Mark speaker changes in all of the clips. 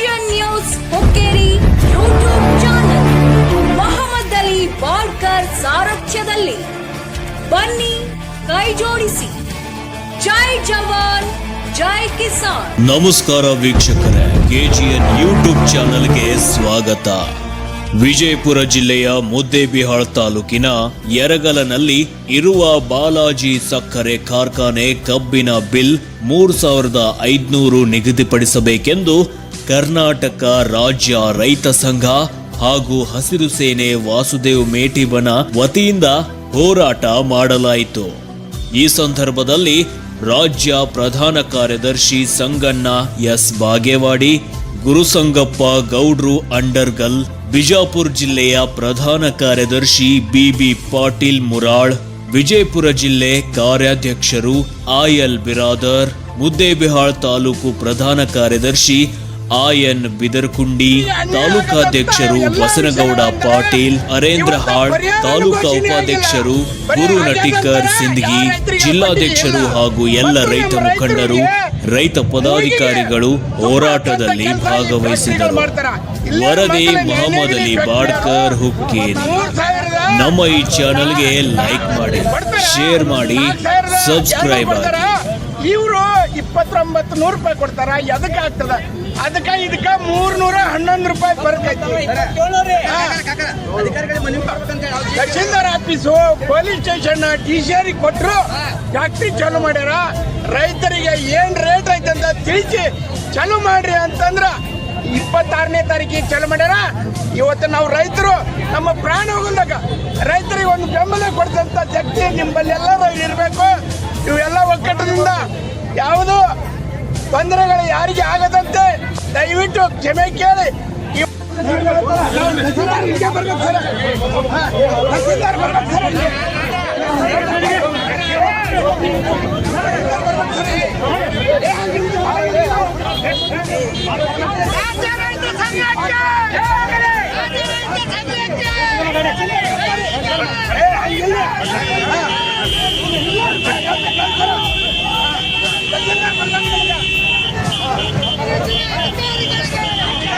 Speaker 1: KGN news Hukkeri. YouTube channel. Mohammed Ali ಸಾರಥ್ಯದಲ್ಲಿ. ಬನ್ನಿ, ಕೈ ಜೋಡಿಸಿ. ಜೈ ಜವಾನ್, ಜೈ ಕಿಸಾನ್.
Speaker 2: ನಮಸ್ಕಾರ ವೀಕ್ಷಕರೇ. ಕೆಜಿಎನ್ ಯೂಟ್ಯೂಬ್ ಚಾನಲ್ಗೆ ಸ್ವಾಗತ. ವಿಜಯಪುರ ಜಿಲ್ಲೆಯ ಮುದ್ದೇಬಿಹಾಳ್ ತಾಲೂಕಿನ ಯರಗಲನಲ್ಲಿ ಇರುವ ಬಾಲಾಜಿ ಸಕ್ಕರೆ ಕಾರ್ಖಾನೆ ಕಬ್ಬಿನ ಬಿಲ್ ಮೂರು ಸಾವಿರದ ಐದುನೂರು ನಿಗದಿಪಡಿಸಬೇಕೆಂದು ಕರ್ನಾಟಕ ರಾಜ್ಯ ರೈತ ಸಂಘ ಹಾಗೂ ಹಸಿರು ಸೇನೆ ವಾಸುದೇವ್ ಮೇಟಿಬನ ವತಿಯಿಂದ ಹೋರಾಟ ಮಾಡಲಾಯಿತು. ಈ ಸಂದರ್ಭದಲ್ಲಿ ರಾಜ್ಯ ಪ್ರಧಾನ ಕಾರ್ಯದರ್ಶಿ ಸಂಗಣ್ಣ ಎಸ್ ಬಾಗೇವಾಡಿ ಗುರುಸಂಗಪ್ಪ ಗೌಡ್ರು ಅಂಡರ್ಗಲ್, ಬಿಜಾಪುರ ಜಿಲ್ಲೆಯ ಪ್ರಧಾನ ಕಾರ್ಯದರ್ಶಿ ಬಿಬಿ ಪಾಟೀಲ್ ಮುರಾಳ್, ವಿಜಯಪುರ ಜಿಲ್ಲೆ ಕಾರ್ಯಾಧ್ಯಕ್ಷರು ಆಯಲ್ ಬಿರಾದರ್, ಮುದ್ದೇಬಿಹಾಳ್ ತಾಲೂಕು ಪ್ರಧಾನ ಕಾರ್ಯದರ್ಶಿ ಆಯನ್ ಬಿದರ್ಕುಂಡಿ ತಾಲೂಕಾಧ್ಯಕ್ಷರು ಬಸನಗೌಡ ಪಾಟೀಲ್, ಅರೇಂದ್ರ ಹಾಳ್ ತಾಲೂಕಾ ಉಪಾಧ್ಯಕ್ಷರು ಗುರು ನಟಿಕರ್ ಸಿಂಧಗಿ ಜಿಲ್ಲಾಧ್ಯಕ್ಷರು ಹಾಗೂ ಎಲ್ಲ ರೈತ ಮುಖಂಡರು, ರೈತ ಪದಾಧಿಕಾರಿಗಳು ಹೋರಾಟದಲ್ಲಿ ಭಾಗವಹಿಸಿದರು. ವರದಿ ಮೊಹಮ್ಮದ್ ಅಲಿ ಬಾಡ್ಕರ್ ಹುಕ್ಕೇರಿ. ನಮ್ಮ ಈ ಚಾನಲ್ಗೆ ಲೈಕ್ ಮಾಡಿ, ಶೇರ್ ಮಾಡಿ, ಸಬ್ಸ್ಕ್ರೈಬ್ ಆಗಿ.
Speaker 3: ಇವರು ಇಪ್ಪತ್ತೊಂಬತ್ತು ನೂರು ರೂಪಾಯಿ ಕೊಡ್ತಾರ? ಎದಕ್ಕೆ ಆಗ್ತದ? ಅದಕ್ಕ ಇದಕ್ಕೆ ಮೂರ್ ನೂರ ಹನ್ನೊಂದು ರೂಪಾಯಿ ಬರ್ತೈತಿ. Tahsildar office police station D C ಕೊಟ್ಟರು ಫ್ಯಾಕ್ಟ್ರಿ ಚಾಲು ಮಾಡ್ಯಾರ. ರೈತರಿಗೆ ಏನ್ ರೇಟ್ ಐತೆ ಅಂತ ತಿಳಿಸಿ ಚಾಲೂ ಮಾಡ್ರಿ ಅಂತಂದ್ರ ಇಪ್ಪತ್ತಾರನೇ ತಾರೀಕಿಗೆ ಚಾಲೂ ಮಾಡ್ಯಾರ. ಇವತ್ತು ನಾವು ರೈತರು ನಮ್ಮ ಪ್ರಾಣ ಹೋಗಲ್ದಾಗ ರೈತರಿಗೆ ಒಂದು ಬೆಂಬಲ ಕೊಡ್ತಂತ ಶಕ್ತಿ ನಿಮ್ಮಲ್ಲಿ ಎಲ್ಲರೂ ಇರಬೇಕು. ಇವೆಲ್ಲ ಒಕ್ಕಟ್ಟದಿಂದ ಯಾವುದು ತೊಂದರೆಗಳು ಯಾರಿಗೆ ಆಗದಂತೆ ದಯವಿಟ್ಟು ಕ್ಷಮೆ ಕೇಳಿ ಇವ್- ಅಧಿಕಾರಿಗಳಿಗೆ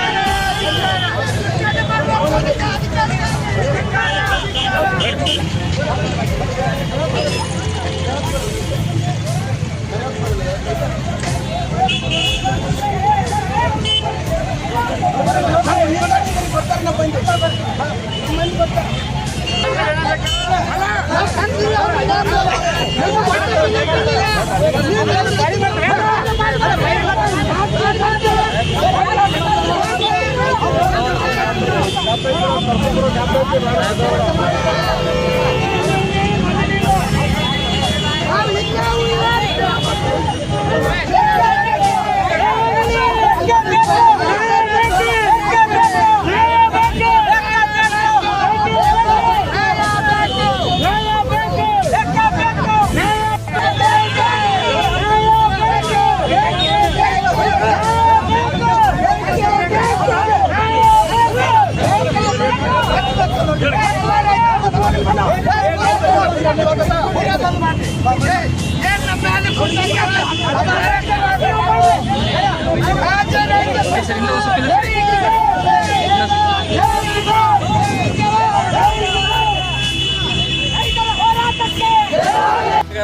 Speaker 3: Obrigado.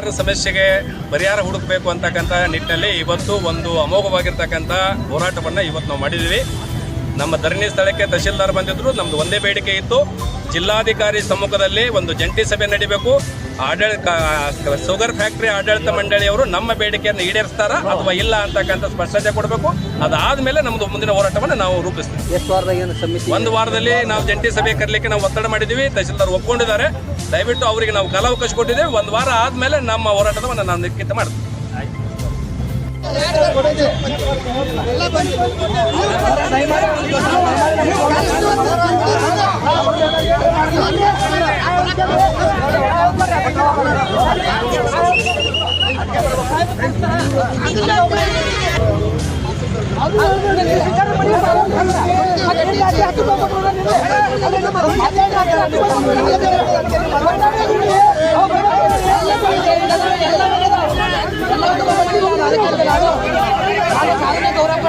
Speaker 4: ಬೆಳೆಗಾರರ ಸಮಸ್ಯೆಗೆ ಪರಿಹಾರ ಹುಡುಕಬೇಕು ಅಂತಕ್ಕಂಥ ನಿಟ್ಟಿನಲ್ಲಿ ಇವತ್ತು ಒಂದು ಅಮೋಘವಾಗಿರ್ತಕ್ಕಂಥ ಹೋರಾಟವನ್ನು ಇವತ್ತು ನಾವು ಮಾಡಿದ್ದೀವಿ. ನಮ್ಮ ಧರಣಿ ಸ್ಥಳಕ್ಕೆ ತಹಶೀಲ್ದಾರ್ ಬಂದಿದ್ರು ನಮ್ದು ಒಂದೇ ಬೇಡಿಕೆ ಇತ್ತು. ಜಿಲ್ಲಾಧಿಕಾರಿ ಸಮ್ಮುಖದಲ್ಲಿ ಒಂದು ಜಂಟಿ ಸಭೆ ನಡೀಬೇಕು. ಆಡಳಿತ ಶುಗರ್ ಫ್ಯಾಕ್ಟರಿ ಆಡಳಿತ ಮಂಡಳಿಯವರು ನಮ್ಮ ಬೇಡಿಕೆಯನ್ನು ಈಡೇರಿಸ್ತಾರ ಅಥವಾ ಇಲ್ಲ ಅಂತಕ್ಕಂಥ ಸ್ಪಷ್ಟತೆ ಕೊಡಬೇಕು. ಅದಾದ್ಮೇಲೆ ನಮ್ದು ಮುಂದಿನ ಹೋರಾಟವನ್ನು ನಾವು ರೂಪಿಸ್ತೀವಿ. ಒಂದು ವಾರದಲ್ಲಿ ನಾವು ಜಂಟಿ ಸಭೆ ಕರಲಿಕ್ಕೆ ನಾವು ಒತ್ತಡ ಮಾಡಿದ್ದೀವಿ. ತಹಶೀಲ್ದಾರ್ ಒಪ್ಕೊಂಡಿದ್ದಾರೆ. ದಯವಿಟ್ಟು ಅವರಿಗೆ ನಾವು ಕಾಲಾವಕಾಶ ಕೊಟ್ಟಿದ್ದೇವೆ. ಒಂದು ವಾರ ಆದಮೇಲೆ ನಮ್ಮ ಹೋರಾಟವನ್ನು ನಾವು ನಿಶ್ಚಿತ ಮಾಡ್ತೀವಿ.
Speaker 3: ಗೌರವ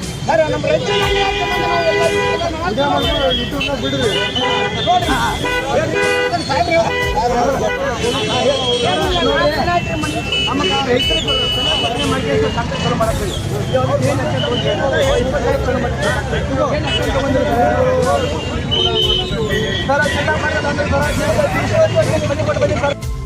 Speaker 3: ನಮ್ಮ ರೈತರು ಸರ್ ಸರ್ ಬನ್ನಿ ಕೊಟ್ಟು ಬನ್ನಿ ಸರ್